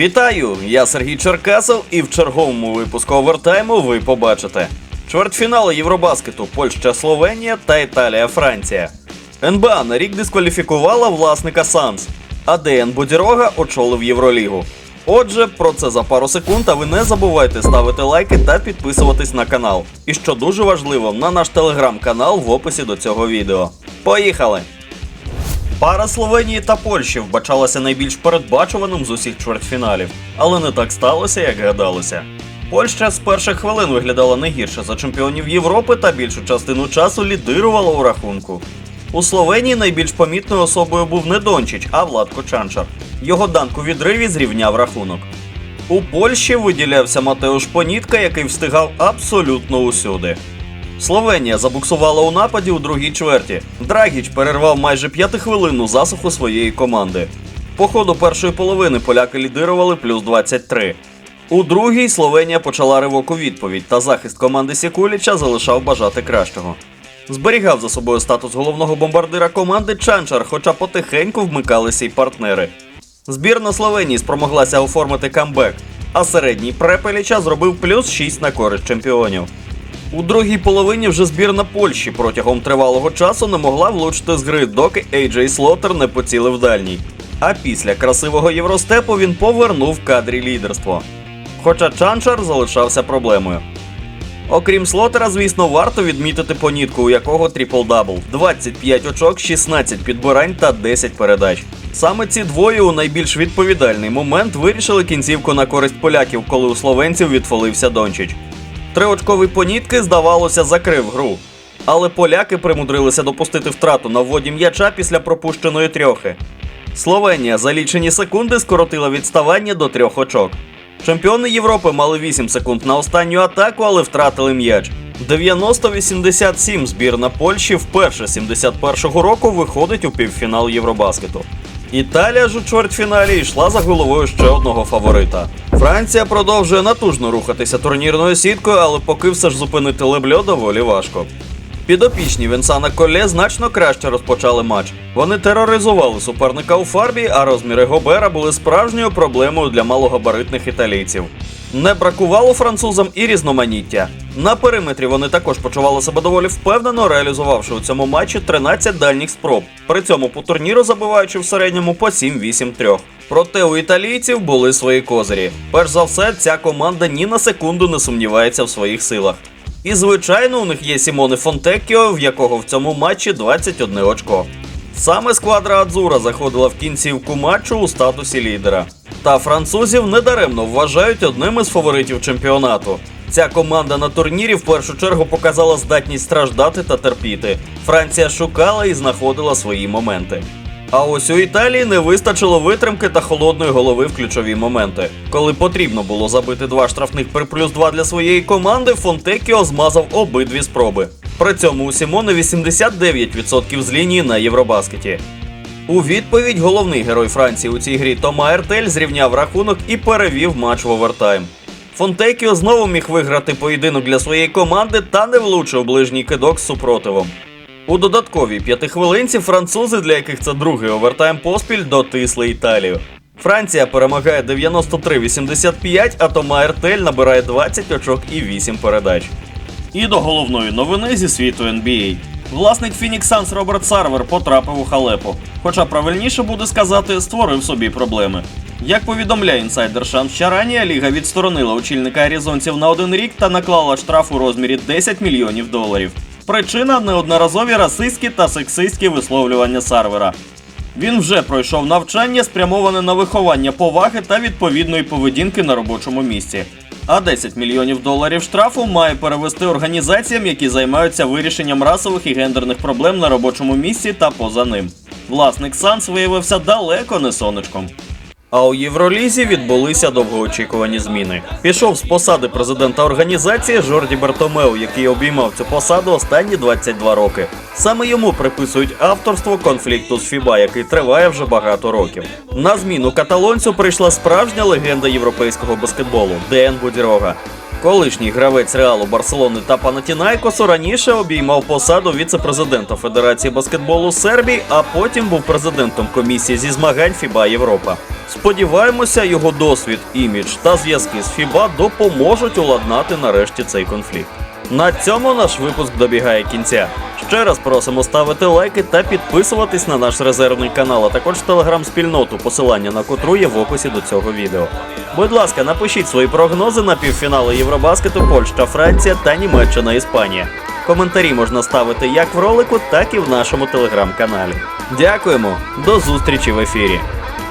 Вітаю! Я Сергій Черкасов, і в черговому випуску овертайму ви побачите чвертьфінали Євробаскету Польща, Словенія та Італія, Франція. НБА на рік дискваліфікувала власника Санс, а ДН Бодірога очолив Євролігу. Отже, про це за пару секунд, а ви не забувайте ставити лайки та підписуватись на канал. І що дуже важливо, на наш телеграм-канал в описі до цього відео. Поїхали! Пара Словенії та Польщі вбачалася найбільш передбачуваним з усіх чвертьфіналів, але не так сталося, як гадалося. Польща з перших хвилин виглядала не гірше за чемпіонів Європи та більшу частину часу лідирувала у рахунку. У Словенії найбільш помітною особою був не Дончич, а Владко Чанчар. Його данк у відриві зрівняв рахунок. У Польщі виділявся Матеуш Понітка, який встигав абсолютно усюди. Словенія забуксувала у нападі у другій чверті. Драгіч перервав майже п'ятихвилинну засуху своєї команди. По ходу першої половини поляки лідирували плюс 23. У другій Словенія почала ривок у відповідь, та захист команди Сікуліча залишав бажати кращого. Зберігав за собою статус головного бомбардира команди Чанчар, хоча потихеньку вмикалися й партнери. Збірна Словенії спромоглася оформити камбек, а середній Препеліча зробив плюс 6 на користь чемпіонів. У другій половині вже збірна Польщі протягом тривалого часу не могла влучити з гри, доки Ейджей Слотер не поцілив дальній. А після красивого євростепу він повернув в кадрі лідерство. Хоча Чанчар залишався проблемою. Окрім слотера, звісно, варто відмітити понітку, у якого трипл-дабл. 25 очок, 16 підбирань та 10 передач. Саме ці двоє у найбільш відповідальний момент вирішили кінцівку на користь поляків, коли у словенців відфолився Дончич. Триочковий понітки, здавалося, закрив гру. Але поляки примудрилися допустити втрату на вводі м'яча після пропущеної трьохи. Словенія за лічені секунди скоротила відставання до трьох очок. Чемпіони Європи мали 8 секунд на останню атаку, але втратили м'яч. 90-87 збірна Польщі вперше 71-го року виходить у півфінал Євробаскету. Італія ж у чвертьфіналі йшла за головою ще одного фаворита. Франція продовжує натужно рухатися турнірною сіткою, але поки все ж зупинити лебльо доволі важко. Підопічні Вінсана Коле значно краще розпочали матч. Вони тероризували суперника у фарбі, а розміри Гобера були справжньою проблемою для малогабаритних італійців. Не бракувало французам і різноманіття. На периметрі вони також почували себе доволі впевнено, реалізувавши у цьому матчі 13 дальніх спроб. При цьому по турніру забиваючи в середньому по 7-8 трьох. Проте у італійців були свої козирі. Перш за все, ця команда ні на секунду не сумнівається в своїх силах. І звичайно, у них є Сімоне Фонтекіо, в якого в цьому матчі 21 очко. Саме сквадра Адзура заходила в кінцівку матчу у статусі лідера. Та французів недаремно вважають одним із фаворитів чемпіонату. Ця команда на турнірі в першу чергу показала здатність страждати та терпіти. Франція шукала і знаходила свої моменти. А ось у Італії не вистачило витримки та холодної голови в ключові моменти. Коли потрібно було забити два штрафних при плюс 2 для своєї команди, Фонтекіо змазав обидві спроби. При цьому у Сімоне 89% з лінії на Євробаскеті. У відповідь головний герой Франції у цій грі Тома Ертель зрівняв рахунок і перевів матч в овертайм. Фонтекіо знову міг виграти поєдинок для своєї команди та не влучив ближній кидок з супротивом. У додатковій п'ятихвилинці французи, для яких це другий овертайм поспіль, дотисли Італію. Франція перемагає 93-85, а Тома Ертель набирає 20 очок і 8 передач. І до головної новини зі світу NBA. Власник Phoenix Suns Роберт Сарвер потрапив у халепу. Хоча правильніше буде сказати, створив собі проблеми. Як повідомляє інсайдер Шанс ліга відсторонила очільника арізонців на один рік та наклала штраф у розмірі 10 мільйонів доларів. Причина неодноразові расистські та сексистські висловлювання Сарвера. Він вже пройшов навчання, спрямоване на виховання поваги та відповідної поведінки на робочому місці. А 10 мільйонів доларів штрафу має перевести організаціям, які займаються вирішенням расових і гендерних проблем на робочому місці та поза ним. Власник Санс виявився далеко не сонечком. А у Євролізі відбулися довгоочікувані зміни. Пішов з посади президента організації Жорді Бертомеу, який обіймав цю посаду останні 22 роки. Саме йому приписують авторство конфлікту з Фіба, який триває вже багато років. На зміну каталонцю прийшла справжня легенда європейського баскетболу Ден Будірога. Колишній гравець Реалу Барселони та Панатінайкосу раніше обіймав посаду віце-президента Федерації баскетболу Сербії, а потім був президентом комісії зі змагань ФІБА Європа. Сподіваємося, його досвід, імідж та зв'язки з ФІБА допоможуть уладнати нарешті цей конфлікт. На цьому наш випуск добігає кінця. Ще раз просимо ставити лайки та підписуватись на наш резервний канал, а також телеграм-спільноту, посилання на котру є в описі до цього відео. Будь ласка, напишіть свої прогнози на півфінали Євробаскету Польща, Франція та Німеччина, Іспанія. Коментарі можна ставити як в ролику, так і в нашому телеграм-каналі. Дякуємо, до зустрічі в ефірі.